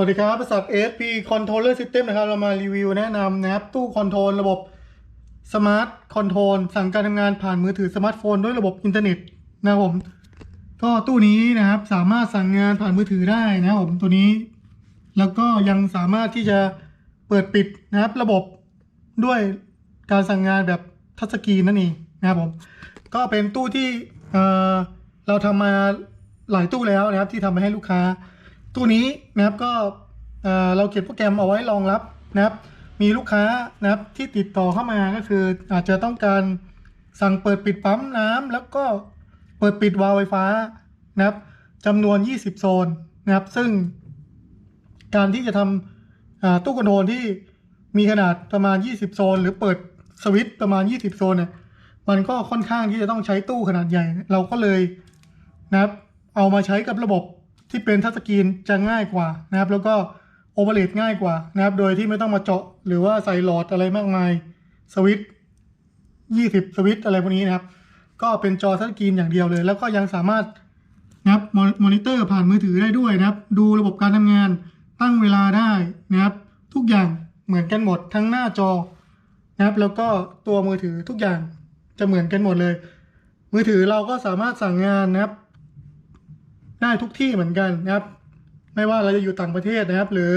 สวัสดีครับบริษัท ASP Controller System นะครับ เรามารีวิวแนะนำนะครับ ตู้คอนโทรลระบบ Smart Control สั่งการทำงานผ่านมือถือสมาร์ทโฟนด้วยระบบอินเทอร์เน็ตนะครับผม ก็ตู้นี้นะครับสามารถสั่งงานผ่านมือถือได้นะครับผมตัวนี้ แล้วก็ยังสามารถที่จะเปิดปิดนะครับ ระบบด้วยการสั่งงานแบบทัชสกรีนนั่นเองนะครับผม ก็เป็นตู้ที่เเราทำมาหลายตู้แล้วนะครับที่ทำมาให้ลูกค้า ตู้นี้นะครับก็เออเราเขียนโปรแกรมเอาไว้รองรับนะครับ มีลูกค้านะครับที่ติดต่อเข้ามาก็คืออาจจะต้องการสั่งเปิดปิดปั๊มน้ำแล้วก็เปิดปิดวาล์วไฟฟ้านะครับจำนวน 20 โซนนะครับ ซึ่งการที่จะทำอ่าตู้คอนโทรลที่มีขนาดประมาณ 20 โซน หรือเปิดสวิตช์ประมาณ 20 โซนเนี่ยมันก็ค่อนข้างที่จะต้องใช้ตู้ขนาดใหญ่ เราก็เลยนะครับ เอามาใช้กับระบบ ที่เป็นทัชสกรีนจะง่ายกว่านะครับ แล้วก็โอเปเรตง่ายกว่านะครับ โดยที่ไม่ต้องมาเจาะหรือว่าใส่หลอดอะไรมากมายสวิตช์20สวิตอะไรพวกนี้นะครับ ก็เป็นจอทัชสกรีนอย่างเดียวเลย แล้วก็ยังสามารถนะครับมอมอนิเตอร์ผ่านมือถือได้ด้วยนะครับ ดูระบบการทำงานตั้งเวลาได้นะครับ ทุกอย่างเหมือนกันหมดทั้งหน้าจอนะครับ แล้วก็ตัวมือถือทุกอย่างจะเหมือนกันหมดเลย มือถือเราก็สามารถสั่งงานนะครับ ได้ทุกที่เหมือนกันนะครับ ไม่ว่าเราจะอยู่ต่างประเทศนะครับ หรือ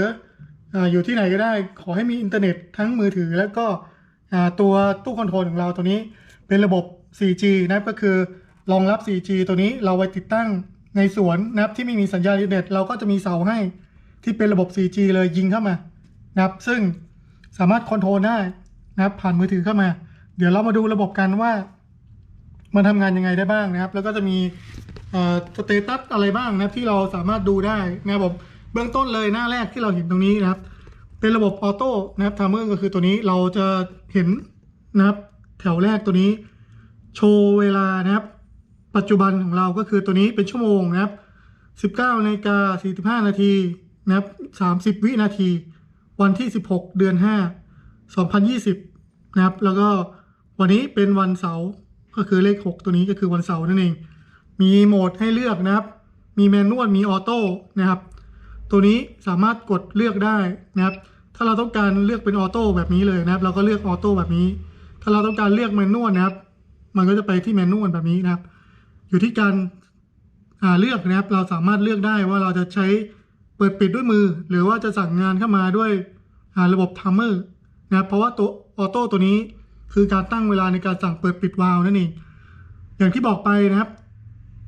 อยู่ที่ไหนก็ได้ขอให้มีอินเทอร์เน็ตทั้งมือถือ แล้วก็ตัวตู้คอนโทรลของเราตัวนี้เป็นระบบ 4G นะครับก็คือรองรับ 4G ตัวนี้เราไว้ติดตั้งในสวนนะครับที่ไม่มีสัญญาณอินเทอร์เน็ตเราก็จะมีเสาให้ที่เป็นระบบ 4G เลยยิงเข้ามานะครับซึ่งสามารถคอนโทรลได้นะครับผ่านมือถือเข้ามา เดี๋ยวเรามาดูระบบกันว่า มันทำงานยังไงได้บ้างนะครับ แล้วก็จะมี สเตตัสอะไรบ้างนะครับที่เราสามารถดูได้นะครับผมเบื้องต้นเลยหน้าแรกที่เราเห็นตรงนี้นะครับ เป็นระบบออโต้นะครับทามเมอร์ก็คือตัวนี้เราจะเห็นนะครับ แถวแรกตัวนี้ โชว์เวลานะครับ ปัจจุบันของเราก็คือตัวนี้เป็นชั่วโมงนะครับ 19นาฬิกา45 นาทีนะครับ 30 วินาที วันที่ 16 เดือน 5 2020 นะครับ แล้วก็วันนี้เป็นวันเสาร์ก็คือเลข 6 ตัวนี้ก็คือวันเสาร์นั่นเอง มีโหมดให้เลือกนะครับ มีแมนนวลมีออโต้นะครับ ตัวนี้สามารถกดเลือกได้นะครับ ถ้าเราต้องการเลือกเป็นออโต้แบบนี้เลยนะครับ เราก็เลือกออโต้แบบนี้ ถ้าเราต้องการเลือกแมนนวลนะครับ มันก็จะไปที่แมนนวลแบบนี้นะครับ อยู่ที่การเลือกนะครับ เราสามารถเลือกได้ว่าเราจะใช้เปิดปิดด้วยมือ หรือว่าจะสั่งงานเข้ามาด้วยระบบทัมเมอร์นะครับ เพราะว่าตัวออโต้ตัวนี้คือการตั้งเวลาในการสั่งเปิดปิดวาล์วนั่นเอง อย่างที่บอกไปนะครับ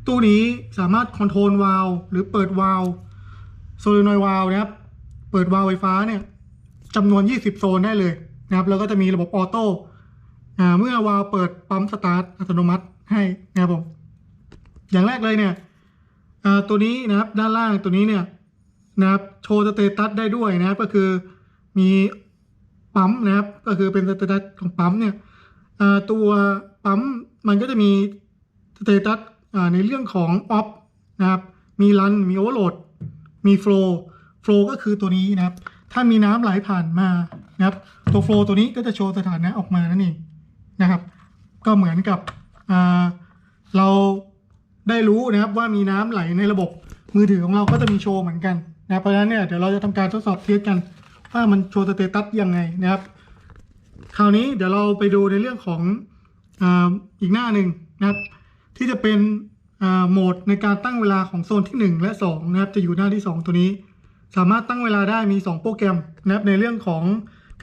ตู้นี้สามารถคอนโทรลวาล์วหรือเปิดวาล์วโซลินอยวาล์วนะครับ เปิดวาล์วไฟฟ้าเนี่ยจำนวน 20 โซนได้เลยนะครับ แล้วก็จะมีระบบออโต้เมื่อวาล์วเปิดปั๊มสตาร์ทอัตโนมัติให้นะครับผม อย่างแรกเลยเนี่ยตัวนี้นะครับด้านล่างตัวนี้เนี่ยนะครับโชว์สเตตัสได้ด้วยนะครับก็คือมีปั๊มนะครับ ก็คือเป็นสเตตัสของปั๊มเนี่ยตัวปั๊มมันก็จะมีสเตตัส ในเรื่องของออฟนะครับมีรันมีโอเวอร์โหลดมีโฟล์โฟล์ก็คือตัวนี้นะครับ ถ้ามีน้ำไหลผ่านมานะครับตัวโฟล์ตัวนี้ก็จะโชว์สถานะออกมานั่นเองนะครับ ก็เหมือนกับเราได้รู้นะครับว่ามีน้ำไหลในระบบมือถือของเราก็จะมีโชว์เหมือนกันนะเพราะฉะนั้นเนี่ยเดี๋ยวเราจะทำการทดสอบเทสกันว่ามันโชว์สเตตัสยังไงนะครับ คราวนี้เดี๋ยวเราไปดูในเรื่องของออีกหน้าหนึ่งนะครับ ที่จะเป็นโหมดในการตั้งเวลาของโซนที่ 1 และ 2 นะครับ จะอยู่หน้าที่ 2 ตัวนี้ สามารถตั้งเวลาได้มี 2 โปรแกรมนะครับในเรื่องของ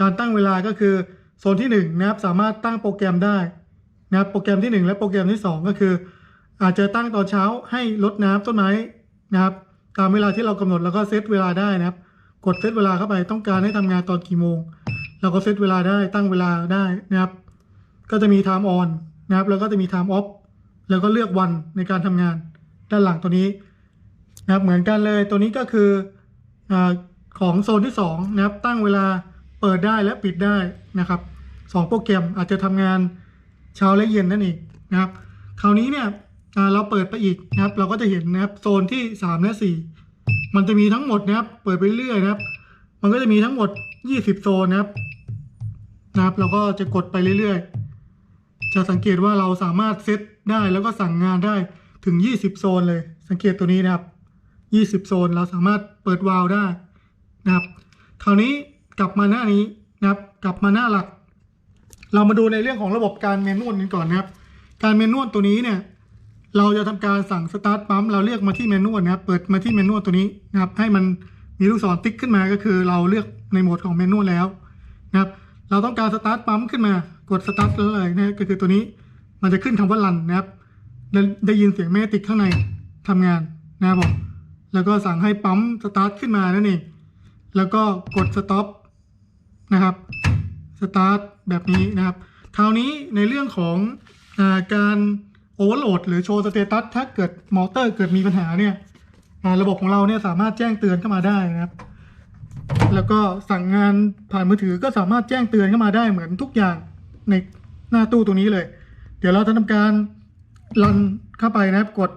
การตั้งเวลาก็คือโซนที่1นะครับสามารถตั้งโปรแกรมได้นะครับโปรแกรมที่ 1 และโปรแกรมที่ 2 ก็คือ อาจจะตั้งตอนเช้าให้ลดน้ำต้นไม้นะครับ ตามเวลาที่เรากำหนดแล้วก็เซตเวลาได้นะครับ กดเซตเวลาเข้าไปต้องการให้ทำงานตอนกี่โมง เราก็เซตเวลาได้ตั้งเวลาได้นะครับ ก็จะมี time on นะครับแล้วก็จะมี time off แล้วก็เลือกวันในการทำงาน ด้านหลังตัวนี้นะครับเหมือนกันเลยตัวนี้ก็คืออของโซนที่2นะครับตั้งเวลาเปิดได้และปิดได้นะครับสองโปรแกรมอาจจะทำงานเช้าและเย็นนั่นเองนะครับคราวนี้เนี่ยเราเปิดไปอีกนะครับ เราก็จะเห็นนะครับโซนที่ 3 และ 4 มันจะมีทั้งหมดนะครับ เปิดไปเรื่อยนะครับ มันก็จะมีทั้งหมด 20 โซนนะครับนะครับ เราก็จะกดไปเรื่อยๆ จะสังเกตว่าเราสามารถเซตได้แล้วก็สั่งงานได้ถึง 20 โซนเลย สังเกตตัวนี้นะครับ 20 โซนเราสามารถเปิดวาล์วได้นะครับ คราวนี้กลับมาหน้านี้นะครับ กลับมาหน้าหลัก เรามาดูในเรื่องของระบบการเมนนวลกันก่อนนะครับ การเมนนวลตัวนี้เนี่ย เราจะทำการสั่งสตาร์ทปั๊มเราเลือกมาที่เมนนวลนะครับ เปิดมาที่เมนนวลตัวนี้นะครับ ให้มันมีลูกศรติ๊กขึ้นมาก็คือเราเลือกในโหมดของเมนนวลแล้วนะครับ เราต้องการสตาร์ทปั๊มขึ้นมากดสตาร์ทเลยนะก็คือตัวนี้มันจะขึ้นคำว่ารันนะครับได้ได้ยินเสียงแม่ติดข้างในทำงานนะครับผมแล้วก็สั่งให้ปั๊มสตาร์ทขึ้นมานั่นเองแล้วก็กดสต็อปนะครับสตาร์ทแบบนี้นะครับคราวนี้ในเรื่องของอาการโอเวอร์โหลดหรือโชว์สเตตัสถ้าเกิดมอเตอร์เกิดมีปัญหาเนี่ยระบบของเราเนี่ยสามารถแจ้งเตือนเข้ามาได้นะครับ แล้วก็สั่งงานผ่านมือถือก็สามารถแจ้งเตือนเข้ามาได้เหมือนทุกอย่างในหน้าตู้ตรงนี้เลย เดี๋ยวเราจะทำการรันเข้าไปนะครับ กด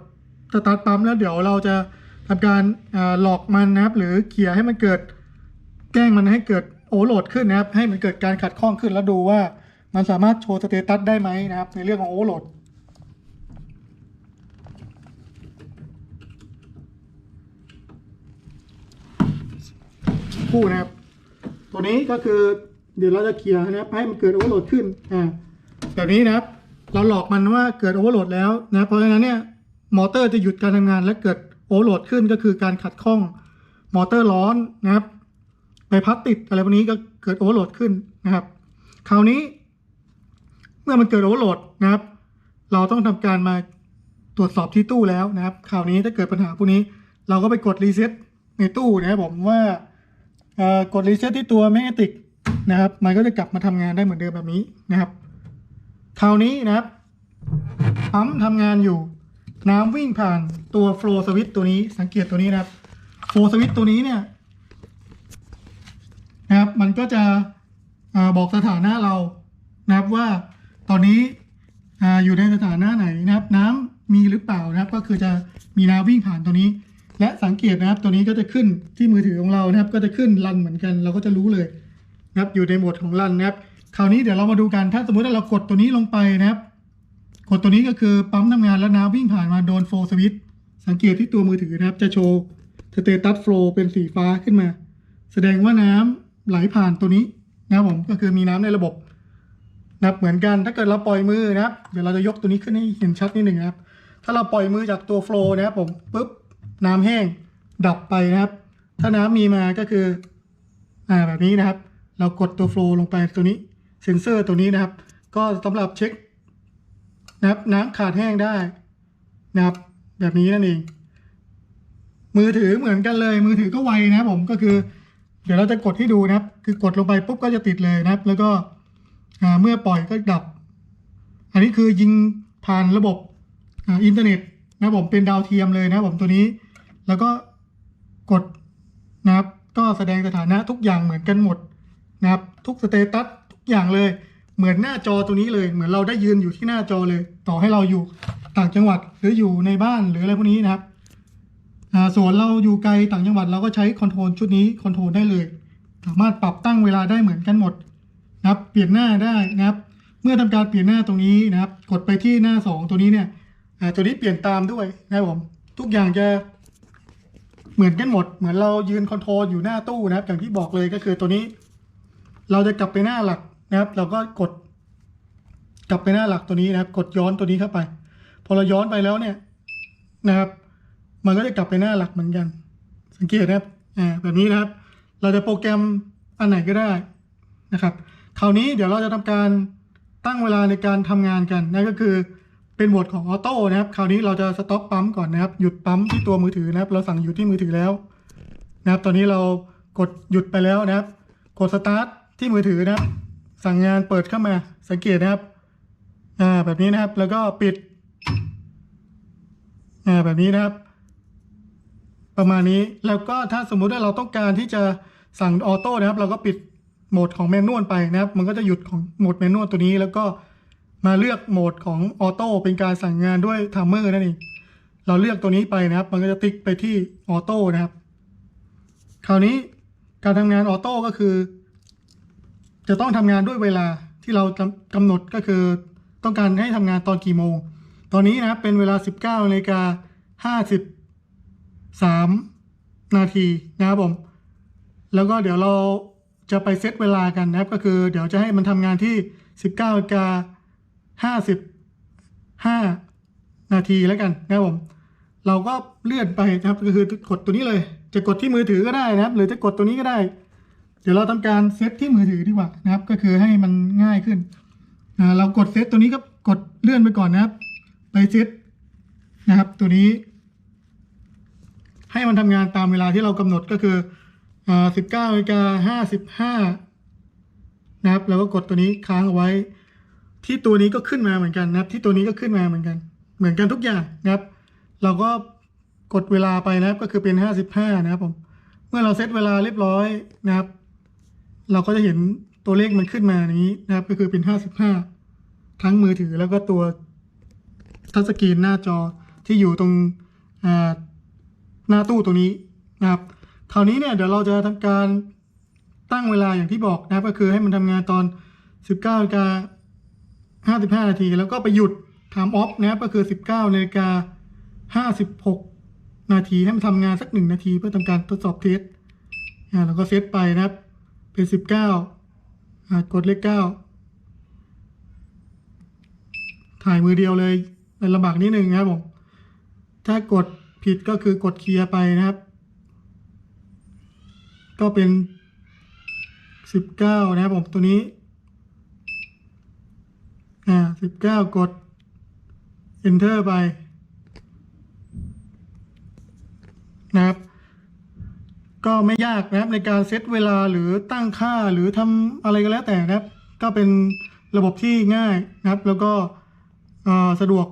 สตาร์ทปั๊มแล้วเดี๋ยวเราจะทำการหลอกมันนะครับ หรือเขี่ยให้มันเกิดแกล้งมันให้เกิดโอเวอร์โหลดขึ้นนะครับ ให้มันเกิดการขัดข้องขึ้นแล้วดูว่ามันสามารถโชว์สเตตัสได้ไหมนะครับ ในเรื่องของโอเวอร์โหลด คู่นะครับ ตัวนี้ก็คือเดี๋ยวเราจะเคลียร์นะครับ ให้มันเกิดโอเวอร์โหลดขึ้นอ่าแบบนี้นะครับ เราหลอกมันว่าเกิดโอเวอร์โหลดแล้วนะเพราะฉะนั้นเนี่ยมอเตอร์จะหยุดการทำงานและเกิดโอเวอร์โหลดขึ้นก็คือการขัดข้องมอเตอร์ร้อนนะครับใบพัดติดอะไรพวกนี้ก็เกิดโอเวอร์โหลดขึ้นนะครับ คราวนี้ เมื่อมันเกิดโอเวอร์โหลดนะครับ เราต้องทำการมาตรวจสอบที่ตู้แล้วนะครับ คราวนี้ถ้าเกิดปัญหาพวกนี้ เราก็ไปกดรีเซ็ตในตู้นะครับผมว่า กดรีเซ็ตที่ตัวแมกเนติกนะครับ มันก็จะกลับมาทำงานได้เหมือนเดิมแบบนี้นะครับ คราวนี้นะครับปั๊มทำงานอยู่ น้ำวิ่งผ่านตัวโฟล์สวิตตัวนี้สังเกตตัวนี้นะครับโฟล์สวิตตัวนี้เนี่ยนะครับ มันก็จะอบอกสถานะเรานะครับว่าตอนนี้ออยู่ในสถานะไหนนะครับ น้ำมีหรือเปล่านะครับ ก็คือจะมีน้ำวิ่งผ่านตัวนี้ และสังเกตนะครับตัวนี้ก็จะขึ้นที่มือถือของเรานะครับ ก็จะขึ้นรันเหมือนกัน เราก็จะรู้เลยนะครับอยู่ในโหมดของรันนะครับคราวนี้เดี๋ยวเรามาดูกันถ้าสมมติว่าเรากดตัวนี้ลงไปนะครับ กดตัวนี้ก็คือปั๊มทำงานแล้วน้ำวิ่งผ่านมาโดนโฟล์สวิตสังเกตที่ตัวมือถือนะครับ จะโชว์สเตตัสโฟล์เป็นสีฟ้าขึ้นมา แสดงว่าน้ำไหลผ่านตัวนี้นะครับผมก็คือมีน้ำในระบบนะครับเหมือนกันถ้าเกิดเราปล่อยมือนะครับ เดี๋ยวเราจะยกตัวนี้ขึ้นให้เห็นชัดนิดหนึ่งนะครับ ถ้าเราปล่อยมือจากตัวโฟล์นะครับผมปุ๊บ น้ำแห้งดับไปนะครับ ถ้าน้ำมีมาก็คืออ่าแบบนี้นะครับ เรากดตัวโฟล์ลงไปตัวนี้เซ็นเซอร์ตัวนี้นะครับ ก็สำหรับเช็คนะครับน้ำขาดแห้งได้นะครับ แบบนี้นั่นเอง มือถือเหมือนกันเลย มือถือก็ไวนะผมก็คือ เดี๋ยวเราจะกดให้ดูนะครับ คือกดลงไปปุ๊บก็จะติดเลยนะครับ แล้วก็อ่าเมื่อปล่อยก็ดับ อันนี้คือยิงผ่านระบบอ,อินเทอร์เน็ตนะผมเป็นดาวเทียมเลยนะผมตัวนี้ แล้วก็กดนะครับ ก็แสดงสถานะทุกอย่างเหมือนกันหมดนะครับ ทุกสเตตัสทุกอย่างเลย เหมือนหน้าจอตัวนี้เลย เหมือนเราได้ยืนอยู่ที่หน้าจอเลย ต่อให้เราอยู่ต่างจังหวัดหรืออยู่ในบ้านหรืออะไรพวกนี้นะครับอ่าส่วนเราอยู่ไกลต่างจังหวัดเราก็ใช้คอนโทรลชุดนี้คอนโทรลได้เลย สามารถปรับตั้งเวลาได้เหมือนกันหมดนะครับ เปลี่ยนหน้าได้นะครับ เมื่อทำการเปลี่ยนหน้าตรงนี้นะครับ กดไปที่หน้าสองตัวนี้เนี่ยอ่าตัวนี้เปลี่ยนตามด้วยนะครับผมทุกอย่างจะ เหมือนกันหมด เหมือนเรายืนคอนโทรลอยู่หน้าตู้นะครับ อย่างที่บอกเลยก็คือตัวนี้ เราจะกลับไปหน้าหลักนะครับ เราก็กด กลับไปหน้าหลักตัวนี้นะครับ กดย้อนตัวนี้เข้าไป พอเราย้อนไปแล้วเนี่ยนะครับ มันก็จะกลับไปหน้าหลักเหมือนกัน สังเกตนะครับอ่าแบบนี้นะครับ เราจะโปรแกรมอันไหนก็ได้นะครับ คราวนี้เดี๋ยวเราจะทำการตั้งเวลาในการทำงานกันนั่นก็คือ เป็นโหมดของออโต้นะครับ คราวนี้เราจะสต็อปปั๊มก่อนนะครับ หยุดปั๊มที่ตัวมือถือนะครับ เราสั่งหยุดที่มือถือแล้วนะครับ ตอนนี้เรากดหยุดไปแล้วนะครับ กดสตาร์ทที่มือถือนะครับ สั่งงานเปิดเข้ามา สังเกตนะครับ อ่า แบบนี้นะครับ แล้วก็ปิด อ่า แบบนี้นะครับ ประมาณนี้ แล้วก็ถ้าสมมุติว่าเราต้องการที่จะสั่งออโต้นะครับ เราก็ปิดโหมดของแมนนวลไปนะครับ มันก็จะหยุดของโหมดแมนนวลตัวนี้ แล้วก็ มาเลือกโหมดของออโต้เป็นการสั่งงานด้วยไทม์เมอร์นั่นเองเราเลือกตัวนี้ไปนะครับ มันก็จะติ๊กไปที่ออโต้นะครับ คราวนี้การทำงานออโต้ก็คือ จะต้องทำงานด้วยเวลาที่เรากำกำหนดก็คือต้องการให้ทำงานตอนกี่โมง ตอนนี้นะครับเป็นเวลา 19นาฬิกา50 3นาทีนะครับผม แล้วก็เดี๋ยวเราจะไปเซตเวลากันนะครับ ก็คือเดี๋ยวจะให้มันทำงานที่ 19นาฬิกา 55นาทีแล้วกันนะครับผม เราก็เลื่อนไปนะครับก็คือกดตัวนี้เลย จะกดที่มือถือก็ได้นะครับ หรือจะกดตัวนี้ก็ได้ เดี๋ยวเราทำการเซตที่มือถือดีกว่านะครับ ก็คือให้มันง่ายขึ้นเรากดเซตตัวนี้ก็กดเลื่อนไปก่อนนะครับ ไปเซตนะครับ ตัวนี้ ให้มันทำงานตามเวลาที่เรากำหนดก็คืออ่า19นาฬิกา55นะครับ แล้วก็กดตัวนี้ค้างเอาไว้ ที่ตัวนี้ก็ขึ้นมาเหมือนกันนะครับ ที่ตัวนี้ก็ขึ้นมาเหมือนกัน เหมือนกันทุกอย่างนะครับ เราก็กดเวลาไปนะครับก็คือเป็น 55 นะครับผม เมื่อเราเซตเวลาเรียบร้อยนะครับ เราก็จะเห็นตัวเลขมันขึ้นมาอย่างนี้นะครับ ก็คือเป็น 55 ทั้งมือถือแล้วก็ตัวทัชสกรีนหน้าจอที่อยู่ตรงหน้าตู้ตรงนี้นะครับ คราวนี้เนี่ยเดี๋ยวเราจะทำการตั้งเวลาอย่างที่บอกนะครับ ก็คือให้มันทำงานตอน 19นาฬิกา 55 นาที แล้วก็ไปหยุด time off นะครับก็คือ 19นาฬิกา56 นาทีให้มันทำงานสักหนึ่งนาทีเพื่อทำการทดสอบเทสอ่าแล้วก็เซตไปนะครับ เป็นสิบเก้าอ่ากดเลขเก้าถ่ายมือเดียวเลยเป็นลำบากนิดนึงนะครับผมถ้ากดผิดก็คือกดเคลียร์ไปนะครับ ก็เป็นสิบเก้านะครับผมตัวนี้ อ่าสิบเก้ากด enter ไป นะครับ ก็ไม่ยากนะครับในการเซตเวลาหรือตั้งค่าหรือทำอะไรก็แล้วแต่นะครับ ก็เป็นระบบที่ง่ายนะครับ แล้วก็สะดวก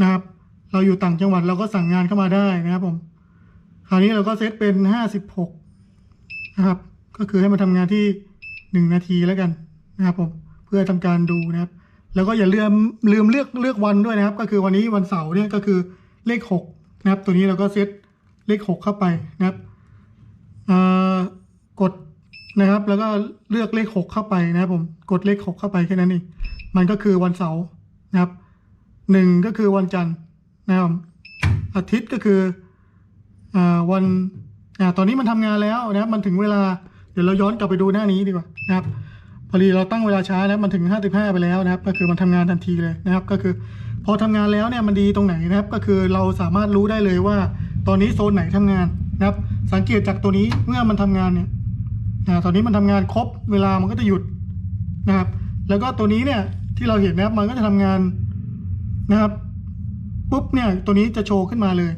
นะครับ เราอยู่ต่างจังหวัดเราก็สั่งงานเข้ามาได้นะครับผมคราวนี้เราก็เซตเป็นห้าสิบหกนะครับ ก็คือให้มาทำงานที่หนึ่งนาทีแล้วกันนะครับผม เพื่อทำการดูนะครับ แล้วก็อย่าลืมลืมเลือกเลือกวันด้วยนะครับ ก็คือวันนี้วันเสาร์เนี่ยก็คือเลขหกนะครับ ตัวนี้เราก็เซตเลขหกเข้าไปนะครับกดนะครับ แล้วก็เลือกเลขหกเข้าไปนะครับผมกดเลขหกเข้าไปแค่นั้นเองมันก็คือวันเสาร์นะครับหนึ่งก็คือวันจันทร์นะครับอาทิตย์ก็คืออวันอ่าตอนนี้มันทำงานแล้วนะครับมันถึงเวลาเดี๋ยวเราย้อนกลับไปดูหน้านี้ดีกว่านะครับ พอดีเราตั้งเวลาช้านะมันถึงห้าสิบห้าไปแล้วนะครับ ก็คือมันทำงานทันทีเลยนะครับ ก็คือพอทำงานแล้วเนี่ยมันดีตรงไหนนะครับ ก็คือเราสามารถรู้ได้เลยว่า ตอนนี้โซนไหนทำงานนะครับ สังเกตจากตัวนี้เมื่อมันทำงานเนี่ยอ่าตอนนี้มันทำงานครบเวลามันก็จะหยุดนะครับ แล้วก็ตัวนี้เนี่ยที่เราเห็นนะครับมันก็จะทำงานนะครับปุ๊บเนี่ยตัวนี้จะโชว์ขึ้นมาเลย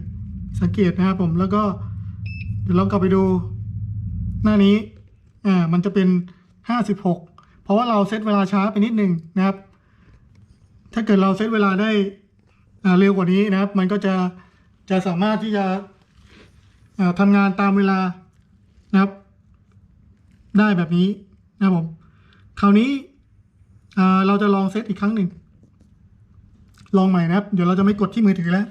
สังเกตนะครับผมแล้วก็เดี๋ยวเรากลับไปดูหน้านี้อ่ามันจะเป็นห้าสิบหก เพราะว่าเราเซตเวลาช้าไปนิดนึงนะครับ ถ้าเกิดเราเซตเวลาได้เร็วกว่านี้นะครับ มันก็จะจะสามารถที่จะอ่าทำงานตามเวลานะครับ ได้แบบนี้นะครับผมคราวนี้เราจะลองเซตอีกครั้งหนึ่งลองใหม่นะครับ เดี๋ยวเราจะไม่กดที่มือถือแล้ว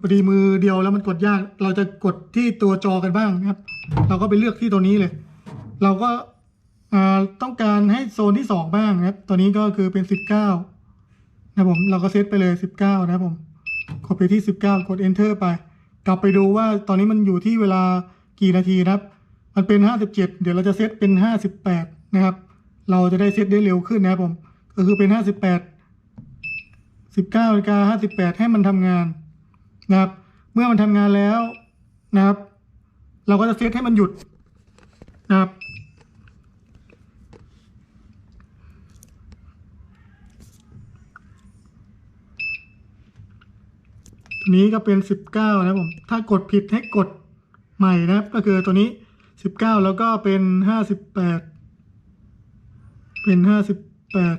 พอดีมือเดียวแล้วมันกดยาก เราจะกดที่ตัวจอกันบ้างนะครับ เราก็ไปเลือกที่ตัวนี้เลย เราก็ ต้องการให้โซนที่สองบ้างนะครับ ตัวนี้ก็คือเป็นสิบเก้านะครับผม เราก็เซตไปเลยสิบเก้านะครับผม กดไปที่สิบเก้ากด enter ไป กลับไปดูว่าตอนนี้มันอยู่ที่เวลากี่นาทีนะครับ มันเป็นห้าสิบเจ็ดเดี๋ยวเราจะเซตเป็นห้าสิบแปดนะครับ เราจะได้เซตได้เร็วขึ้นนะครับผม ก็คือเป็นห้าสิบแปดสิบเก้านาฬิกาห้าสิบแปดให้มันทำงานนะครับ เมื่อมันทำงานแล้วนะครับ เราก็จะเซตให้มันหยุดนะครับ นี้ก็เป็นสิบเก้านะครับผม ถ้ากดผิดให้กดใหม่นะครับ ก็คือตัวนี้สิบเก้าแล้วก็เป็นห้าสิบแปดเป็นห้าสิบแปด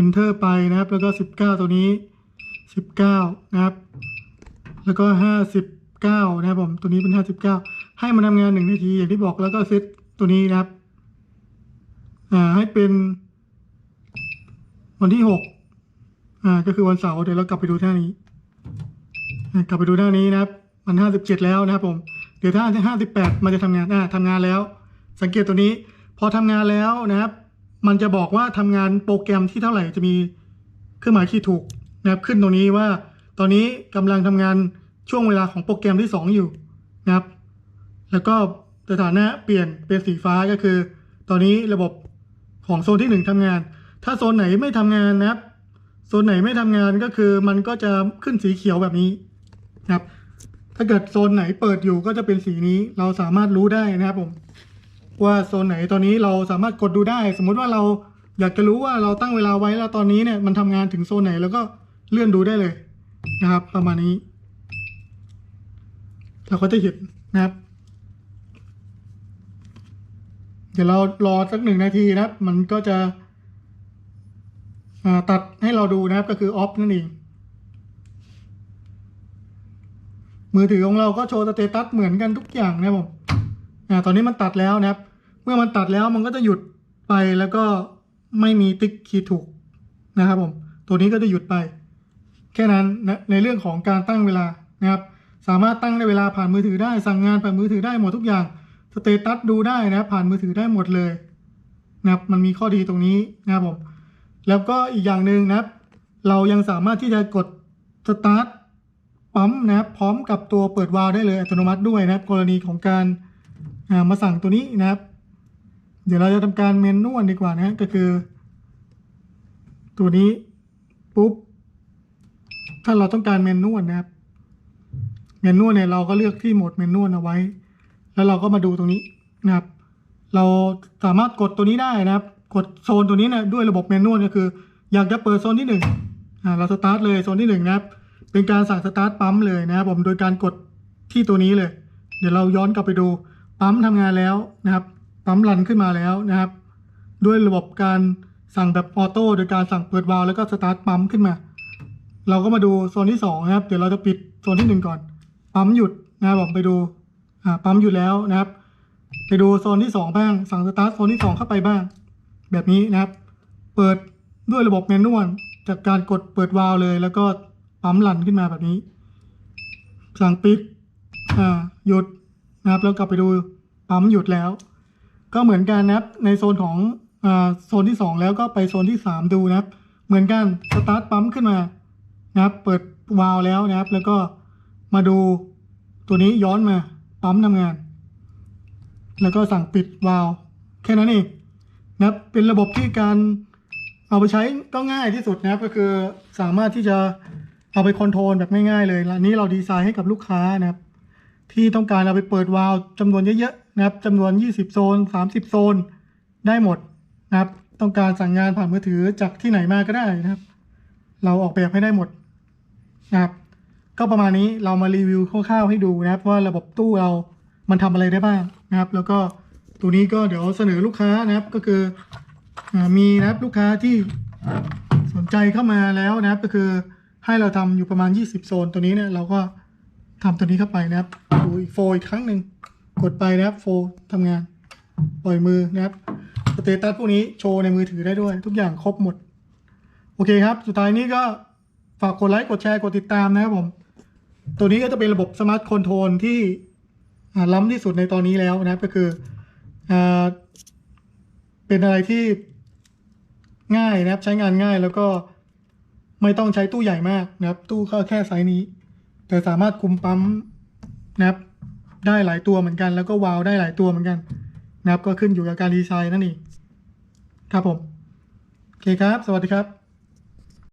enter ไปนะครับ แล้วก็สิบเก้าตัวนี้สิบเก้านะครับ แล้วก็ห้าสิบเก้านะครับผม ตัวนี้เป็นห้าสิบเก้าให้มันทำงานหนึ่งนาที อย่างที่บอกแล้วก็เซตตัวนี้นะครับ อ่าให้เป็นวันที่หกอ่า ก็คือวันเสาร์เดี๋ยวเรากลับไปดูท่านี้ กลับไปดูท่านี้นะครับ มันห้าสิบเจ็ดแล้วนะครับผม เดี๋ยวถ้าห้าสิบแปดมันจะทำงานอ่าทำงานแล้ว สังเกตตัวนี้ พอทำงานแล้วนะครับ มันจะบอกว่าทำงานโปรแกรมที่เท่าไหร่จะมีเครื่องหมายขีดถูกนะครับขึ้นตรงนี้ว่า ตอนนี้กำลังทำงานช่วงเวลาของโปรแกรมที่สองอยู่นะครับ แล้วก็สถานะเปลี่ยนเป็นสีฟ้าก็คือ ตอนนี้ระบบของโซนที่หนึ่งทำงาน ถ้าโซนไหนไม่ทำงานนะครับ โซนไหนไม่ทำงานก็คือมันก็จะขึ้นสีเขียวแบบนี้ นะครับ ถ้าเกิดโซนไหนเปิดอยู่ก็จะเป็นสีนี้ เราสามารถรู้ได้นะครับผม ว่าโซนไหนตอนนี้เราสามารถกดดูได้ สมมุติว่าเราอยากจะรู้ว่าเราตั้งเวลาไว้แล้วตอนนี้เนี่ยมันทำงานถึงโซนไหนแล้วก็เลื่อนดูได้เลยนะครับ ประมาณนี้ เราก็จะเห็นนะครับ เดี๋ยวเรารอสักหนึ่งนาทีนะครับ มันก็จะตัดให้เราดูนะครับก็คือออฟนั่นเอง มือถือของเราก็โชว์สเตตัสเหมือนกันทุกอย่างนะครับผมอ่าตอนนี้มันตัดแล้วนะครับ เมื่อมันตัดแล้วมันก็จะหยุดไปแล้วก็ไม่มีติ๊กคีย์ถูกนะครับผม ตัวนี้ก็จะหยุดไป แค่นั้นนะในเรื่องของการตั้งเวลานะครับสามารถตั้งได้เวลาผ่านมือถือได้สั่งงานผ่านมือถือได้หมดทุกอย่างสเตตัสดูได้นะครับผ่านมือถือได้หมดเลยนะครับมันมีข้อดีตรงนี้นะครับผมแล้วก็อีกอย่างหนึ่งนะครับ เรายังสามารถที่จะกดสตาร์ท ปั๊มนะครับพร้อมกับตัวเปิดวาล์วได้เลยอัตโนมัติด้วยนะครับ กรณีของการมาสั่งตัวนี้นะครับ เดี๋ยวเราจะทำการเมนนวลดีกว่านะก็คือ ตัวนี้ปุ๊บถ้าเราต้องการเมนนวลนะครับ เมนนวลเนี่ยเราก็เลือกที่โหมดเมนนวลเอาไว้ แล้วเราก็มาดูตรงนี้นะครับ เราสามารถกดตัวนี้ได้นะครับ กดโซนตัวนี้เนี่ยด้วยระบบเมนนวลก็คือ อยากจะเปิดโซนที่หนึ่งอ่าเราสตาร์ทเลยโซนที่หนึ่งนะครับ เป็นการสั่งสตาร์ทปั๊มเลยนะครับผมโดยการกดที่ตัวนี้เลย เดี๋ยวเราย้อนกลับไปดูปั๊มทำงานแล้วนะครับ ปั๊มรันขึ้นมาแล้วนะครับ ด้วยระบบการสั่งแบบออโต้โดยการสั่งเปิดวาล์วแล้วก็สตาร์ทปั๊มขึ้นมา เราก็มาดูโซนที่สองนะครับ เดี๋ยวเราจะปิดโซนที่หนึ่งก่อน ปั๊มหยุดนะครับผมไปดูอ่าปั๊มหยุดแล้วนะครับ ไปดูโซนที่สองบ้าง สั่งสตาร์ทโซนที่สองเข้าไปบ้าง แบบนี้นะครับ เปิดด้วยระบบแมนนวลจากการกดเปิดวาล์วเลย แล้วก็ ปั๊มรันขึ้นมาแบบนี้ สั่งปิดอ่าหยุดนะครับแล้วกลับไปดูปั๊มหยุดแล้ว ก็เหมือนกันนะครับในโซนของอ่าโซนที่สองแล้วก็ไปโซนที่สามดูนะครับ เหมือนกันสตาร์ทปั๊มขึ้นมานะครับ เปิดวาล์วแล้วนะครับ แล้วก็มาดูตัวนี้ย้อนมาปั๊มทำงาน แล้วก็สั่งปิดวาล์วแค่นั้นเองนะครับเป็นระบบที่การเอาไปใช้ก็ง่ายที่สุดนะครับก็คือสามารถที่จะ เอาไปคอนโทรลแบบง่ายๆเลยและนี้เราดีไซน์ให้กับลูกค้านะครับ ที่ต้องการเอาไปเปิดวาล์วจำนวนเยอะๆนะครับจำนวน 20 โซน 30 โซน ได้หมดนะครับ ต้องการสั่งงานผ่านมือถือจากที่ไหนมาก็ได้นะครับ เราออกแบบให้ได้หมดนะครับ ก็ประมาณนี้เรามารีวิวคร่าวๆให้ดูนะครับว่าระบบตู้เรา มันทำอะไรได้บ้างนะครับ แล้วก็ตัวนี้ก็เดี๋ยวเสนอลูกค้านะครับก็คืออมีนะครับลูกค้าที่สนใจเข้ามาแล้วนะครับก็คือ ให้เราทำอยู่ประมาณ 20 โซนตัวนี้เนี่ยเราก็ทำตัวนี้เข้าไปนะครับดูอีกโฟอีกครั้งหนึ่งกดไปนะครับโฟร์ทำงาน ปล่อยมือนะครับสเตตัสพวกนี้โชว์ในมือถือได้ด้วย ทุกอย่างครบหมด โอเคครับ สุดท้ายนี้ก็ฝากกดไลค์กดแชร์กดติดตามนะครับผม ตัวนี้ก็จะเป็นระบบสมาร์ทคอนโทรลที่ล้ำที่สุดในตอนนี้แล้วนะครับ ก็คืออเป็นอะไรที่ง่ายนะครับ ใช้งานง่ายแล้วก็ ไม่ต้องใช้ตู้ใหญ่มากนะครับ ตู้ก็แค่ไซส์นี้ แต่สามารถคุมปั๊มนะครับ ได้หลายตัวเหมือนกัน แล้วก็วาล์วได้หลายตัวเหมือนกันนะครับ ก็ขึ้นอยู่กับการดีไซน์นั่นเองครับผม โอเคครับ สวัสดีครับ